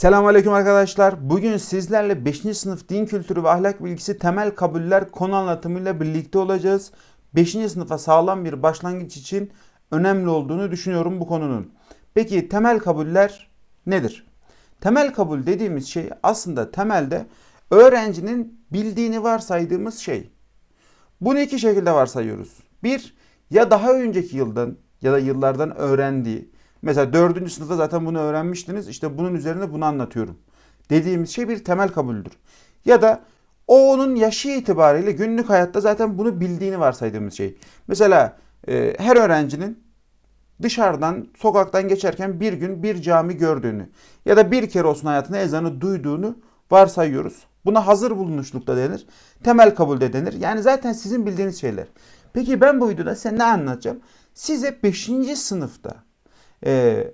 Selamünaleyküm arkadaşlar. Bugün sizlerle 5. sınıf din kültürü ve ahlak bilgisi temel kabuller konu anlatımıyla birlikte olacağız. 5. sınıfa sağlam bir başlangıç için önemli olduğunu düşünüyorum bu konunun. Peki temel kabuller nedir? Temel kabul dediğimiz şey aslında temelde öğrencinin bildiğini varsaydığımız şey. Bunu iki şekilde varsayıyoruz. Bir, ya daha önceki yıldan ya da yıllardan öğrendiği. Mesela dördüncü sınıfta zaten bunu öğrenmiştiniz. İşte bunun üzerine bunu anlatıyorum. Dediğimiz şey bir temel kabuldür. Ya da o onun yaşı itibariyle günlük hayatta zaten bunu bildiğini varsaydığımız şey. Mesela e, her öğrencinin dışarıdan sokaktan geçerken bir gün bir cami gördüğünü ya da bir kere olsun hayatında ezanı duyduğunu varsayıyoruz. Buna hazır bulunuşlukta denir. Temel kabulde denir. Yani zaten sizin bildiğiniz şeyler. Peki ben bu videoda size ne anlatacağım? Size 5. sınıfta e,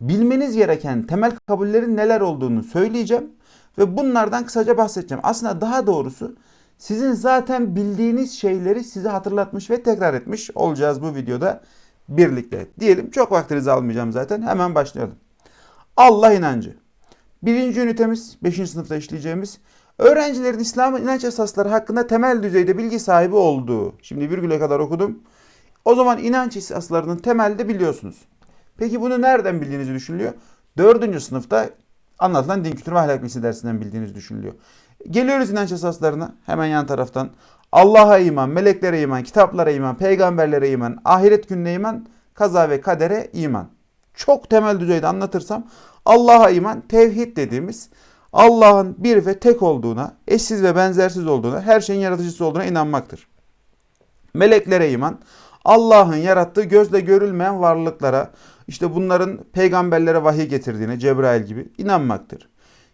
bilmeniz gereken temel kabullerin neler olduğunu söyleyeceğim. Ve bunlardan kısaca bahsedeceğim. Aslında daha doğrusu sizin zaten bildiğiniz şeyleri size hatırlatmış ve tekrar etmiş olacağız bu videoda birlikte. Diyelim çok vaktinizi almayacağım zaten. Hemen başlayalım. Allah inancı. Birinci ünitemiz 5. sınıfta işleyeceğimiz öğrencilerin İslam'ın inanç esasları hakkında temel düzeyde bilgi sahibi olduğu. Şimdi virgüle kadar okudum. O zaman inanç esaslarının temelde biliyorsunuz. Peki bunu nereden bildiğinizi düşünülüyor? Dördüncü sınıfta anlatılan din kültürü ve ahlak bilgisi dersinden bildiğiniz düşünülüyor. Geliyoruz inanç esaslarına hemen yan taraftan. Allah'a iman, meleklere iman, kitaplara iman, peygamberlere iman, ahiret gününe iman, kaza ve kadere iman. Çok temel düzeyde anlatırsam Allah'a iman tevhid dediğimiz Allah'ın bir ve tek olduğuna, eşsiz ve benzersiz olduğuna, her şeyin yaratıcısı olduğuna inanmaktır. Meleklere iman, Allah'ın yarattığı gözle görülmeyen varlıklara, işte bunların peygamberlere vahiy getirdiğine, Cebrail gibi inanmaktır.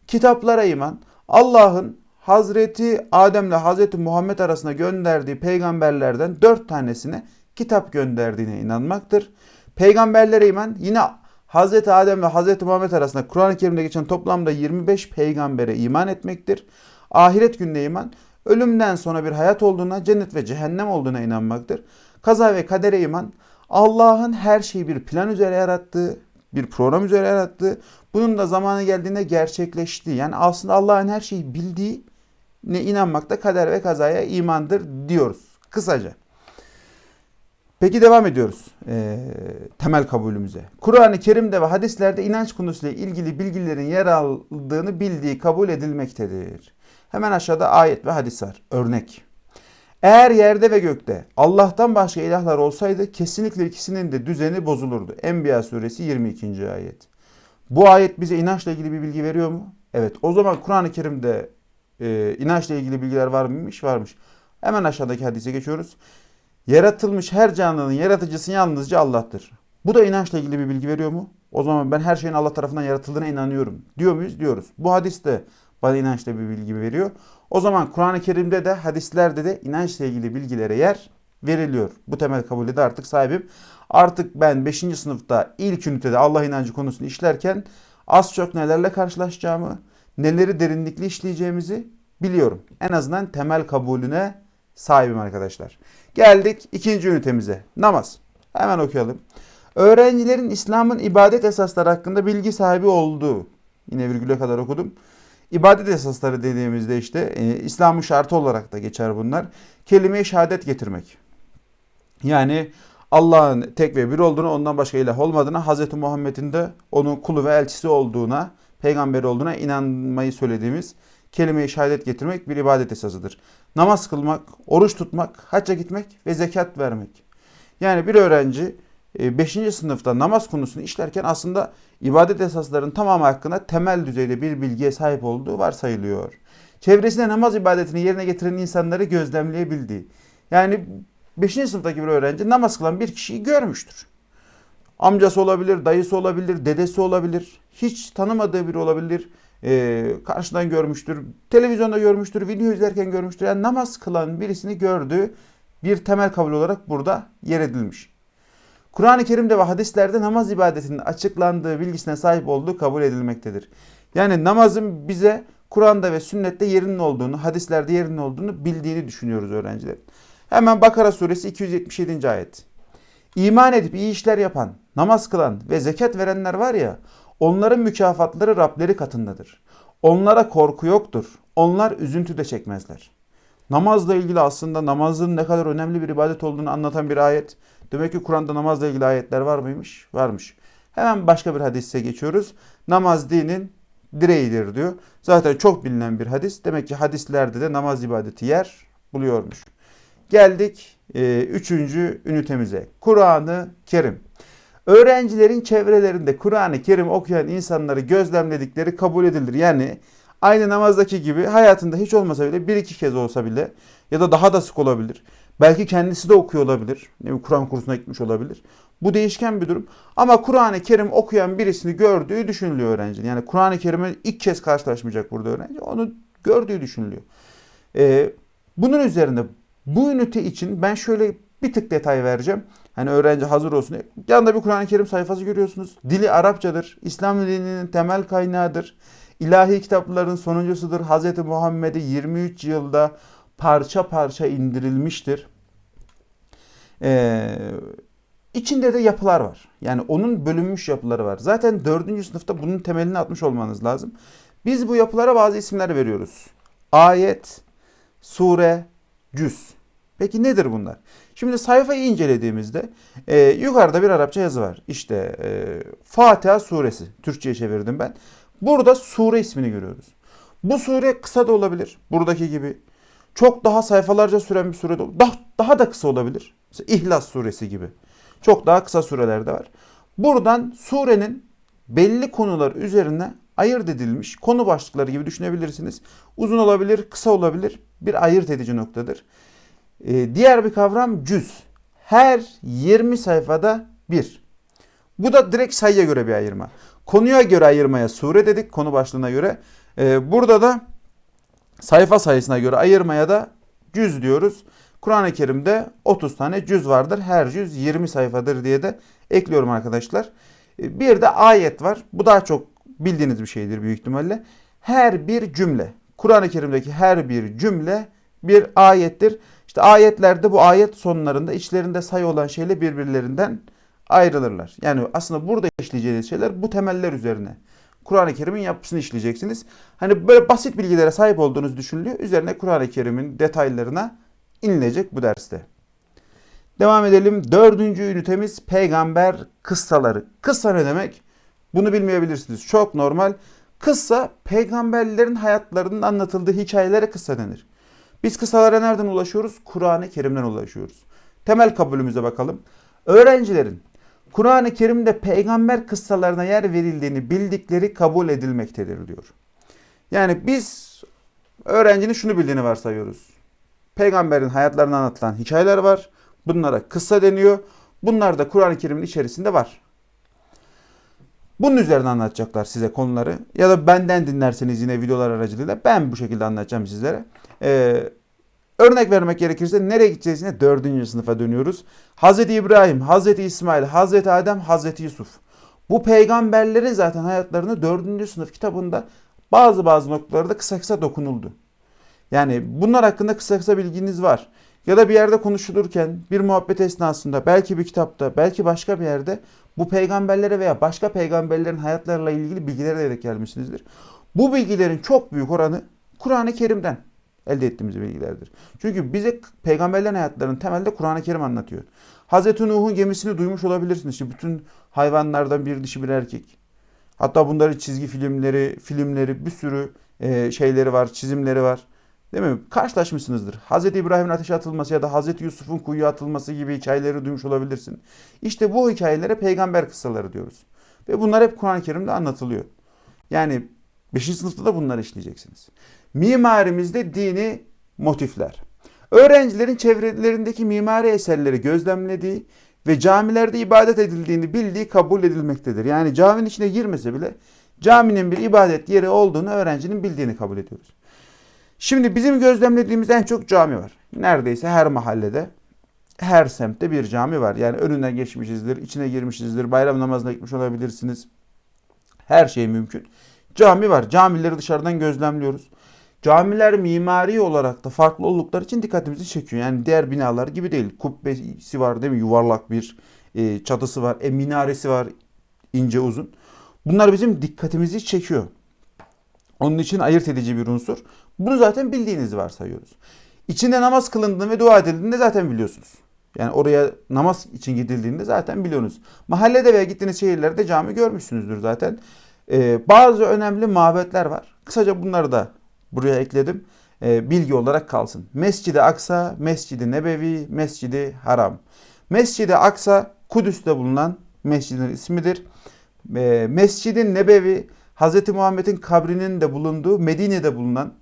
Kitaplara iman, Allah'ın Hazreti Adem ile Hazreti Muhammed arasında gönderdiği peygamberlerden dört tanesine kitap gönderdiğine inanmaktır. Peygamberlere iman yine Hazreti Adem ve Hazreti Muhammed arasında Kur'an-ı Kerim'de geçen toplamda 25 peygambere iman etmektir. Ahiret gününe iman, ölümden sonra bir hayat olduğuna, cennet ve cehennem olduğuna inanmaktır. Kaza ve kadere iman, Allah'ın her şeyi bir plan üzere yarattığı, bir program üzere yarattığı, bunun da zamanı geldiğinde gerçekleştiği. Yani aslında Allah'ın her şeyi bildiği ne inanmakta kader ve kazaya imandır diyoruz kısaca. Peki devam ediyoruz e, temel kabulümüze. Kur'an-ı Kerim'de ve hadislerde inanç konusuyla ilgili bilgilerin yer aldığını bildiği kabul edilmektedir. Hemen aşağıda ayet ve hadis var. Örnek. Eğer yerde ve gökte Allah'tan başka ilahlar olsaydı kesinlikle ikisinin de düzeni bozulurdu. Enbiya suresi 22. ayet. Bu ayet bize inançla ilgili bir bilgi veriyor mu? Evet. O zaman Kur'an-ı Kerim'de e, inançla ilgili bilgiler var mıymış? Varmış. Hemen aşağıdaki hadise geçiyoruz. Yaratılmış her canlının yaratıcısı yalnızca Allah'tır. Bu da inançla ilgili bir bilgi veriyor mu? O zaman ben her şeyin Allah tarafından yaratıldığına inanıyorum. Diyor muyuz? Diyoruz. Bu hadis de bana inançla bir bilgi veriyor. O zaman Kur'an-ı Kerim'de de hadislerde de inançla ilgili bilgilere yer veriliyor. Bu temel kabulde de artık sahibim. Artık ben 5. sınıfta ilk ünitede Allah inancı konusunu işlerken az çok nelerle karşılaşacağımı, neleri derinlikli işleyeceğimizi biliyorum. En azından temel kabulüne sahibim arkadaşlar. Geldik ikinci ünitemize. Namaz. Hemen okuyalım. Öğrencilerin İslam'ın ibadet esasları hakkında bilgi sahibi olduğu. Yine virgüle kadar okudum. İbadet esasları dediğimizde işte e, İslam'ın şartı olarak da geçer bunlar. Kelime-i şehadet getirmek. Yani Allah'ın tek ve bir olduğunu, ondan başka ilah olmadığına, Hz. Muhammed'in de onun kulu ve elçisi olduğuna, peygamberi olduğuna inanmayı söylediğimiz kelime-i şehadet getirmek bir ibadet esasıdır. Namaz kılmak, oruç tutmak, hacca gitmek ve zekat vermek. Yani bir öğrenci 5. E, sınıfta namaz konusunu işlerken aslında ibadet esaslarının tamamı hakkında temel düzeyde bir bilgiye sahip olduğu varsayılıyor. Çevresinde namaz ibadetini yerine getiren insanları gözlemleyebildiği. Yani 5. sınıftaki bir öğrenci namaz kılan bir kişiyi görmüştür. Amcası olabilir, dayısı olabilir, dedesi olabilir, hiç tanımadığı biri olabilir, e, karşıdan görmüştür, televizyonda görmüştür, video izlerken görmüştür. Yani namaz kılan birisini gördüğü bir temel kabul olarak burada yer edilmiş. Kur'an-ı Kerim'de ve hadislerde namaz ibadetinin açıklandığı bilgisine sahip olduğu kabul edilmektedir. Yani namazın bize Kur'an'da ve sünnette yerinin olduğunu, hadislerde yerinin olduğunu bildiğini düşünüyoruz öğrenciler. Hemen Bakara suresi 277. ayet. İman edip iyi işler yapan, namaz kılan ve zekat verenler var ya, onların mükafatları Rableri katındadır. Onlara korku yoktur. Onlar üzüntü de çekmezler. Namazla ilgili aslında namazın ne kadar önemli bir ibadet olduğunu anlatan bir ayet. Demek ki Kur'an'da namazla ilgili ayetler var mıymış? Varmış. Hemen başka bir hadise geçiyoruz. Namaz dinin direğidir diyor. Zaten çok bilinen bir hadis. Demek ki hadislerde de namaz ibadeti yer buluyormuş. Geldik e, üçüncü ünitemize. Kur'an-ı Kerim. Öğrencilerin çevrelerinde Kur'an-ı Kerim okuyan insanları gözlemledikleri kabul edilir. Yani aynı namazdaki gibi hayatında hiç olmasa bile bir iki kez olsa bile ya da daha da sık olabilir. Belki kendisi de okuyor olabilir. Kur'an kursuna gitmiş olabilir. Bu değişken bir durum. Ama Kur'an-ı Kerim okuyan birisini gördüğü düşünülüyor öğrencinin. Yani Kur'an-ı Kerim'e ilk kez karşılaşmayacak burada öğrenci. Onu gördüğü düşünülüyor. Ee, bunun üzerine bu ünite için ben şöyle bir tık detay vereceğim. Hani öğrenci hazır olsun diye. Yanında bir Kur'an-ı Kerim sayfası görüyorsunuz. Dili Arapçadır. İslam dininin temel kaynağıdır. İlahi kitapların sonuncusudur. Hz. Muhammed'e 23 yılda parça parça indirilmiştir. Ee, içinde de yapılar var. Yani onun bölünmüş yapıları var. Zaten 4. sınıfta bunun temelini atmış olmanız lazım. Biz bu yapılara bazı isimler veriyoruz. Ayet, sure, cüz. Peki nedir bunlar? Şimdi sayfayı incelediğimizde e, yukarıda bir Arapça yazı var. İşte e, Fatiha suresi. Türkçe'ye çevirdim ben. Burada sure ismini görüyoruz. Bu sure kısa da olabilir. Buradaki gibi. Çok daha sayfalarca süren bir sure de Daha, daha da kısa olabilir. Mesela İhlas suresi gibi. Çok daha kısa sureler de var. Buradan surenin belli konular üzerine ayırt edilmiş konu başlıkları gibi düşünebilirsiniz. Uzun olabilir, kısa olabilir. Bir ayırt edici noktadır. Ee, diğer bir kavram cüz. Her 20 sayfada bir. Bu da direkt sayıya göre bir ayırma. Konuya göre ayırmaya sure dedik, konu başlığına göre. Ee, burada da sayfa sayısına göre ayırmaya da cüz diyoruz. Kur'an-ı Kerim'de 30 tane cüz vardır. Her cüz 20 sayfadır diye de ekliyorum arkadaşlar. Ee, bir de ayet var. Bu daha çok bildiğiniz bir şeydir büyük ihtimalle. Her bir cümle. Kur'an-ı Kerim'deki her bir cümle bir ayettir. İşte ayetlerde bu ayet sonlarında içlerinde sayı olan şeyle birbirlerinden ayrılırlar. Yani aslında burada işleyeceğiniz şeyler bu temeller üzerine. Kur'an-ı Kerim'in yapısını işleyeceksiniz. Hani böyle basit bilgilere sahip olduğunuz düşünülüyor. Üzerine Kur'an-ı Kerim'in detaylarına inilecek bu derste. Devam edelim. Dördüncü ünitemiz peygamber kıssaları. Kıssa ne demek? Bunu bilmeyebilirsiniz. Çok normal. Kıssa peygamberlerin hayatlarının anlatıldığı hikayelere kıssa denir. Biz kıssalara nereden ulaşıyoruz? Kur'an-ı Kerim'den ulaşıyoruz. Temel kabulümüze bakalım. Öğrencilerin Kur'an-ı Kerim'de peygamber kıssalarına yer verildiğini bildikleri kabul edilmektedir diyor. Yani biz öğrencinin şunu bildiğini varsayıyoruz. Peygamberin hayatlarını anlatılan hikayeler var. Bunlara kıssa deniyor. Bunlar da Kur'an-ı Kerim'in içerisinde var. Bunun üzerine anlatacaklar size konuları. Ya da benden dinlerseniz yine videolar aracılığıyla ben bu şekilde anlatacağım sizlere. Ee, örnek vermek gerekirse nereye gideceğiz yine? Dördüncü sınıfa dönüyoruz. Hazreti İbrahim, Hazreti İsmail, Hazreti Adem, Hazreti Yusuf. Bu peygamberlerin zaten hayatlarını dördüncü sınıf kitabında bazı bazı noktalarda kısa kısa dokunuldu. Yani bunlar hakkında kısa kısa bilginiz var. Ya da bir yerde konuşulurken bir muhabbet esnasında belki bir kitapta belki başka bir yerde bu peygamberlere veya başka peygamberlerin hayatlarıyla ilgili bilgilere de gelmişsinizdir. Bu bilgilerin çok büyük oranı Kur'an-ı Kerim'den elde ettiğimiz bilgilerdir. Çünkü bize peygamberlerin hayatlarının temelde Kur'an-ı Kerim anlatıyor. Hazreti Nuh'un gemisini duymuş olabilirsiniz. İşte bütün hayvanlardan bir dişi bir erkek. Hatta bunların çizgi filmleri, filmleri bir sürü e, şeyleri var, çizimleri var. Değil mi? Karşılaşmışsınızdır. Hz. İbrahim'in ateşe atılması ya da Hz. Yusuf'un kuyuya atılması gibi hikayeleri duymuş olabilirsin. İşte bu hikayelere peygamber kıssaları diyoruz. Ve bunlar hep Kur'an-ı Kerim'de anlatılıyor. Yani 5. sınıfta da bunları işleyeceksiniz. Mimarimizde dini motifler. Öğrencilerin çevrelerindeki mimari eserleri gözlemlediği ve camilerde ibadet edildiğini bildiği kabul edilmektedir. Yani caminin içine girmese bile caminin bir ibadet yeri olduğunu öğrencinin bildiğini kabul ediyoruz. Şimdi bizim gözlemlediğimiz en çok cami var. Neredeyse her mahallede, her semtte bir cami var. Yani önünden geçmişizdir, içine girmişizdir, bayram namazına gitmiş olabilirsiniz. Her şey mümkün. Cami var. Camileri dışarıdan gözlemliyoruz. Camiler mimari olarak da farklı oldukları için dikkatimizi çekiyor. Yani diğer binalar gibi değil. Kubbesi var değil mi? Yuvarlak bir e, çatısı var, e, minaresi var ince uzun. Bunlar bizim dikkatimizi çekiyor. Onun için ayırt edici bir unsur. Bunu zaten bildiğinizi varsayıyoruz. İçinde namaz kılındığını ve dua edildiğinde zaten biliyorsunuz. Yani oraya namaz için gidildiğinde zaten biliyorsunuz. Mahallede veya gittiğiniz şehirlerde cami görmüşsünüzdür zaten. Ee, bazı önemli mabetler var. Kısaca bunları da buraya ekledim. Ee, bilgi olarak kalsın. Mescid-i Aksa, Mescid-i Nebevi, Mescid-i Haram. Mescid-i Aksa Kudüs'te bulunan mescidin ismidir. Ee, Mescid-i Nebevi Hz. Muhammed'in kabrinin de bulunduğu Medine'de bulunan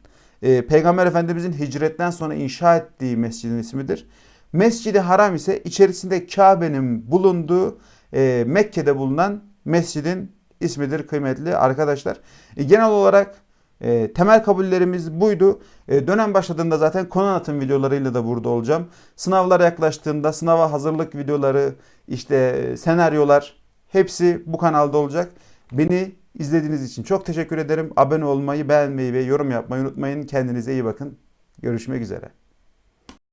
e, Peygamber Efendimizin hicretten sonra inşa ettiği mescidin ismidir. Mescid-i Haram ise içerisinde Kabe'nin bulunduğu e, Mekke'de bulunan mescidin ismidir kıymetli arkadaşlar. E, genel olarak e, temel kabullerimiz buydu. E, dönem başladığında zaten konu anlatım videolarıyla da burada olacağım. Sınavlar yaklaştığında sınava hazırlık videoları, işte e, senaryolar hepsi bu kanalda olacak. Beni izlediğiniz için çok teşekkür ederim. Abone olmayı, beğenmeyi ve yorum yapmayı unutmayın. Kendinize iyi bakın. Görüşmek üzere.